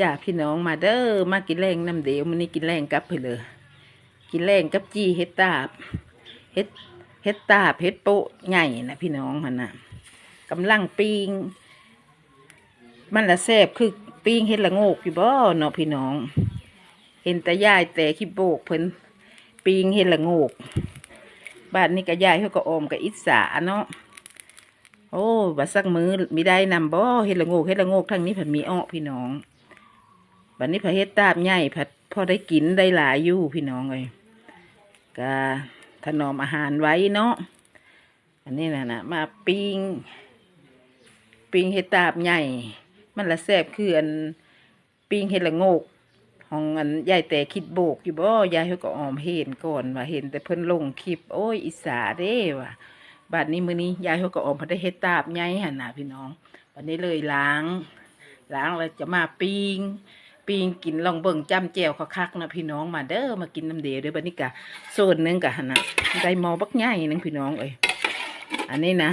จ้าพี่น้องมาเด้อมากินแรงน้ำเดียวมันนี้กินแรงกับเพื่อเลยกินแรงกับจีเฮ็ดตาบเฮ็ดเฮ็ดตาบเฮ็ดโปะใหญ่นะพี่น้องหันนะกำลังปิงมันละแซบคือปิงเฮ็ดละโงกอยู่บ่เนาะพี่น้อง เห็นแต่ยายแต่ขี้โบกเพิ่นปิงเฮ็ดละโงกบ้านนี้ก็ยายเขาก็ออมกับอิสาเนาะโอ้บัดสักมือมีได้นำบ่เฮ็ดละโงกเฮ็ดละโงกทั้งนี้ผัดมีอ้อพี่น้อง บัดนี้ผัดเฮ็ดตาบใหญ่ผัดพอได้กินได้หลายอยู่พี่น้องเลยก็ถนอมอาหารไว้เนาะอันนี้นะนะมาปิ้งปิ้งเฮ็ดตาบใหญ่ มันละแซ่บคืออันปิ้งเฮ็ดละโงกของอันยายแต่คิดโบกอยู่บ่ยายเขาก็ออมเห็นก่อนว่าเห็นแต่เพิ่นลงคลิป โอ้ยอิสาเด้ว่ะบัดนี้มื้อนี้ยายเขาก็ออกมาได้เฮ็ดตาบใหญ่หั่นน่ะพี่น้องบัดนี้เลยล้าง ล้างแล้วจะมาปิ้ง ปิ้งกินลองเบิ่งจ้ำแจ่วคักๆนะพี่น้องมาเด้อมากินน้ำเดียวเด้อบัดนี้กะส่วนหนึงกะหันนะได้มอบักใหญ่นึงพี่น้องเอ้ยอันนี้นะ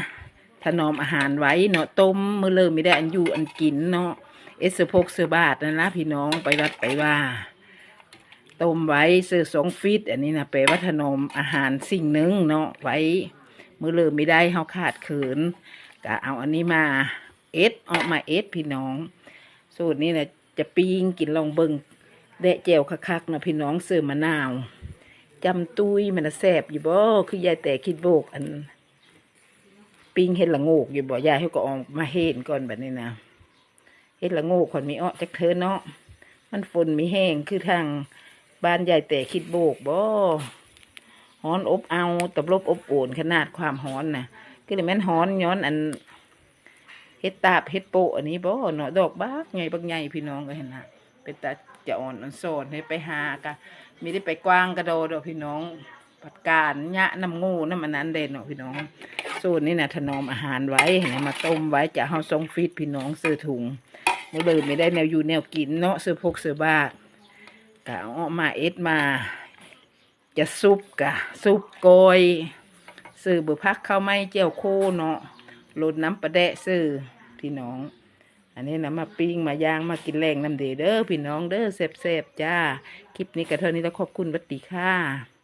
ถนอมอาหารไว้เนาะต้มมื้อเริ่มไม่ได้อันอยู่อันกินเนาะเอสพกเสือบาทนั่นะพี่น้องไปวัดไปว่าต้มไว้เสือสองฟิตอันนี้นะแปลว่าถนอมอาหารสิ่งหนึ่งเนาะไว้มือเริ่มไม่ได้เฮาขาดเขินก็เอาอันนี้มาเอสออกมาเอสพี่น้อง สูตรนี้นะ จะปิ้งกินลองเบิงแดะแจวคักๆนะพี่น้องเสิร์มะนาวจำตุยมันแสบอยู่บ่คือยายแต่คิดโบกอัน ปิ้งเห็ดละโงกอยู่บ่ยายเขาก็ออกมาเห็นก่อนแบบนี้นะเห็ดละโงกคนมีอ้อจักเธอเนาะมันฝนมีแห้งคือทางบ้านยายแต่คิดโบกบ่ฮ้อนอบเอาตบลบอบโอนขนาดความฮ้อนน่ะก็เลยแม่นฮ้อนย้อนอัน เฮ็ดตาบเฮ็ดโปะอันนี้บ่เนาะดอกบักใหญ่บักใหญ่พี่น้องก็เห็นน่ะเป็นตาจะอ่อนอันโซนให้ไปหากะมีได้ไปกว้างกระโดดอกพี่น้องปัดการยะน้ำงูน้ำมันนั้นเด่นเนาะพี่น้องโซนนี่น่ะถนอมอาหารไว้ให้มาต้มไว้จะเฮาส่งฟีดพี่น้องซื้อถุงบ่เลยไม่ได้แนวอยู่แนวกินเนาะซื้อพกซื้อบาทกะเอาอมาเอ็ดมา จะซุปกะซุปโกยซื้อบุพักข้าวไม้เจียวโคเนาะ โรดน้ำประแดะซื้อพี่น้อง อันนี้นะมาปิ้งมาย่างมากินแรงน้ำเดเด้อพี่น้องเด้อเสบๆจ้า คลิปนี้กระเท่านี้แล้วขอบคุณบัตติค่ะ